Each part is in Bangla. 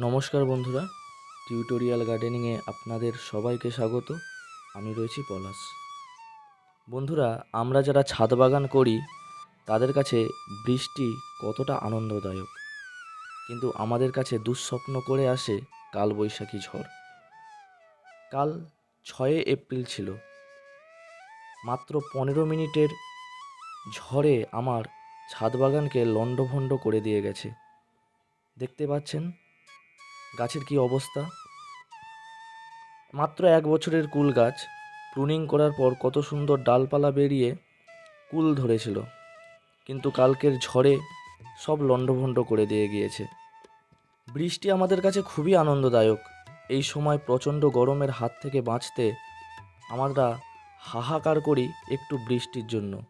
নমস্কার বন্ধুরা, টিউটোরিয়াল গার্ডেনিংয়ে আপনাদের সবাইকে স্বাগত। আমি রয়েছি পলাশ। বন্ধুরা, আমরা যারা ছাদ বাগান করি, তাদের কাছে বৃষ্টি কতটা আনন্দদায়ক। কিন্তু আমাদের কাছে দুঃস্বপ্ন করে আসে কালবৈশাখী ঝড়। কাল ছয়ে এপ্রিল ছিল। মাত্র পনেরো মিনিটের ঝড়ে আমার ছাদ বাগানকে লণ্ডভণ্ড করে দিয়ে গেছে। দেখতে পাচ্ছেন গাছের কি অবস্থা? মাত্র এক বছরের কুল গাছ, প্রুনিং করার পর কত সুন্দর ডালপালা বেরিয়ে কুল ধরেছিল। কিন্তু কালকের ঝড়ে সব লণ্ডভণ্ড করে দিয়ে গিয়েছে। বৃষ্টি আমাদের কাছে খুবই আনন্দদায়ক। এই সময় প্রচণ্ড গরমের হাত থেকে বাঁচতে আমরা হাহাকার করি একটু বৃষ্টির জন্য।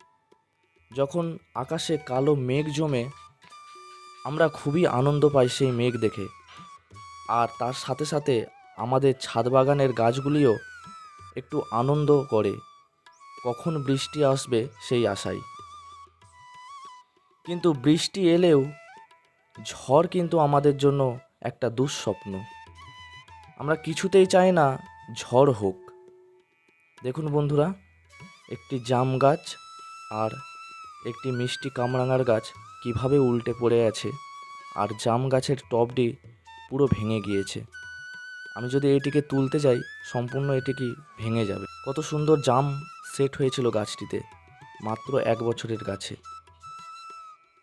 যখন আকাশে কালো মেঘ জমে, আমরা খুবই আনন্দ পাই সেই মেঘ দেখে। আর তার সাথে সাথে আমাদের ছাদ বাগানের গাছগুলিও একটু আনন্দ করে। কখন বৃষ্টি আসবে সেই আশায় কিন্তু বৃষ্টি এলেও ঝড় কিন্তু আমাদের জন্য একটা দুঃস্বপ্ন। আমরা কিছুতেই চাই না ঝড় হোক। দেখুন বন্ধুরা, একটি জাম গাছ আর একটি মিষ্টি কামরাঙার গাছ কীভাবে উল্টে পড়ে আছে। আর জাম গাছের টবটি পুরো ভেঙে গিয়েছে। আমি যদি এটিকে তুলতে যাই, সম্পূর্ণ এটিকে ভেঙে যাবে। কত সুন্দর জাম সেট হয়েছিল গাছটিতে, মাত্র এক বছরের গাছে।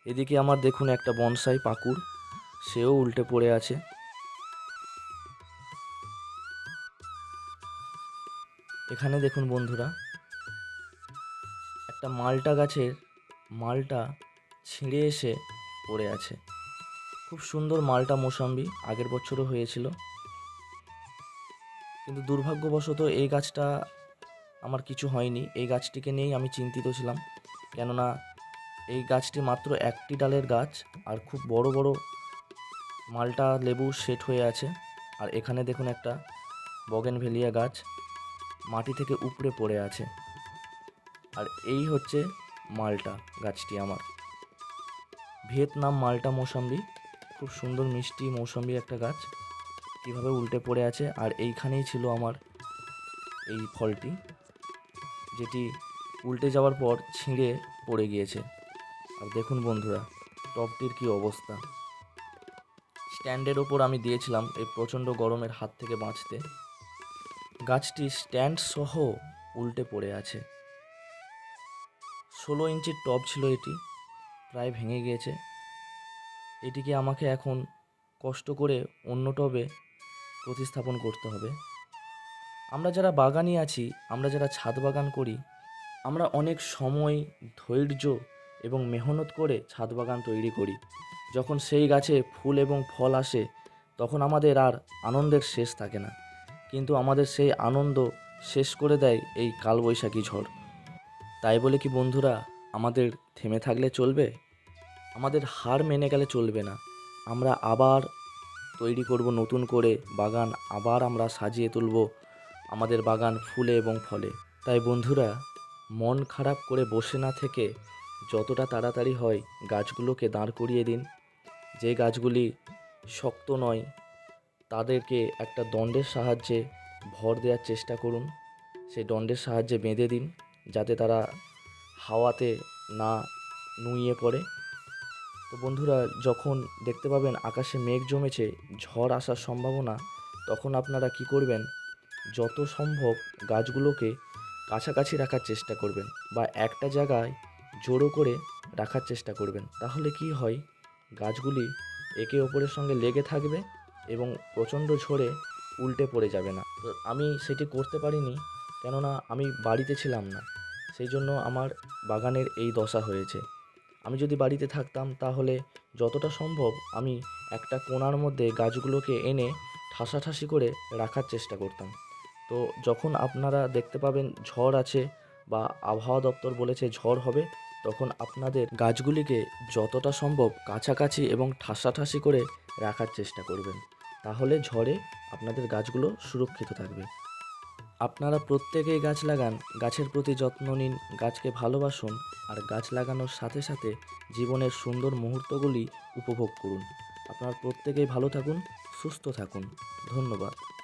এদিকে আমার দেখুন একটা বনসাই পাকুড়, সেও উল্টে পড়ে আছে। এখানে দেখুন বন্ধুরা, একটা মালটা গাছের মালটা ছিঁড়ে এসে পড়ে আছে। খুব সুন্দর মালটা মোসাম্বি আগের বছরও হয়েছিল। কিন্তু দুর্ভাগ্যবশত এই গাছটা আমার কিছু হয়নি। এই গাছটিকে নিয়েই আমি চিন্তিত ছিলাম। কেননা এই গাছটি মাত্র একটি ডালের গাছ আর খুব বড় বড় মালটা লেবু সেট হয়ে আছে। আর এখানে দেখুন একটা বগেনভেলিয়া গাছ মাটি থেকে উপড়ে পড়ে আছে। আর এই হচ্ছে মালটা, গাছটি আমার। ভিয়েতনাম মালটা মৌসাম্বি। খুব সুন্দর মিষ্টি মৌসম্বি একটা গাছ। কীভাবে উল্টে পড়ে আছে আর এইখানেই ছিল আমার এই ফলটি, যেটি উল্টে যাওয়ার পর ছিঁড়ে পড়ে গিয়েছে। আর দেখুন বন্ধুরা টবটির কি অবস্থা। স্ট্যান্ডের ওপর আমি দিয়েছিলাম এই প্রচণ্ড গরমের হাত থেকে বাঁচতে। গাছটি স্ট্যান্ড সহ উল্টে পড়ে আছে। ষোলো ইঞ্চির টব ছিল এটি, প্রায় ভেঙে গিয়েছে। এটিকে আমাকে এখন কষ্ট করে অন্য টবে প্রতিস্থাপন করতে হবে। আমরা যারা বাগানি আছি, আমরা যারা ছাদ বাগান করি, আমরা অনেক সময় ধৈর্য এবং মেহনত করে ছাদ বাগান তৈরি করি। যখন সেই গাছে ফুল এবং ফল আসে, তখন আমাদের আর আনন্দের শেষ থাকে না। কিন্তু আমাদের সেই আনন্দ শেষ করে দেয় এই কালবৈশাখী ঝড়। তাই বলে কি বন্ধুরা, আমাদের থেমে থাকলে চলবে? আমাদের হার মেনে গেলে চলবে না। আমরা আবার তৈরি করব নতুন করে, বাগান আবার আমরা সাজিয়ে তুলব আমাদের বাগান ফুলে এবং ফলে। তাই বন্ধুরা, মন খারাপ করে বসে না থেকে যতটা তাড়াতাড়ি হয় গাছগুলোকে দাঁড় করিয়ে দিন। যে গাছগুলি শক্ত নয়, তাদেরকে একটা দণ্ডের সাহায্যে ভর দেওয়ার চেষ্টা করুন। সেই দণ্ডের সাহায্যে বেঁধে দিন, যাতে তারা হাওয়াতে না নুইয়ে পড়ে। তো বন্ধুরা, যখন দেখতে পাবেন আকাশে মেঘ জমেছে, ঝড় আসার সম্ভাবনা, তখন আপনারা কি করবেন? যত সম্ভব গাছগুলোকে কাছাকাছি রাখার চেষ্টা করবেন বা একটা জায়গায় জোড়ো করে রাখার চেষ্টা করবেন। তাহলে কি হয়? গাছগুলি একে অপরের সঙ্গে লেগে থাকবে এবং প্রচণ্ড ঝড়ে উল্টে পড়ে যাবে না। তো আমি সেটি করতে পারিনি, কেননা আমি বাড়িতে ছিলাম না। সেই জন্য আমার বাগানের এই দশা হয়েছে। আমি যদি বাড়িতে থাকতাম তাহলে যতটা সম্ভব আমি একটা কোণার মধ্যে গাছগুলোকে এনে ঠাসাঠাসি করে রাখার চেষ্টা করতাম। তো যখন আপনারা দেখতে পাবেন ঝড় আছে বা আবহাওয়া দপ্তর বলেছে ঝড় হবে, তখন আপনাদের গাছগুলিকে যতটা সম্ভব কাছাকাছি এবং ঠাসাঠাসি করে রাখার চেষ্টা করবেন। তাহলে ঝড়ে আপনাদের গাছগুলো সুরক্ষিত থাকবে। আপনারা প্রত্যেকেই গাছ লাগান, গাছের প্রতি যত্ন নিন, গাছকে ভালোবাসুন, আর গাছ লাগানোর সাথে সাথে জীবনের সুন্দর মুহূর্তগুলি উপভোগ করুন। আপনারা প্রত্যেকেই ভালো থাকুন, সুস্থ থাকুন। ধন্যবাদ।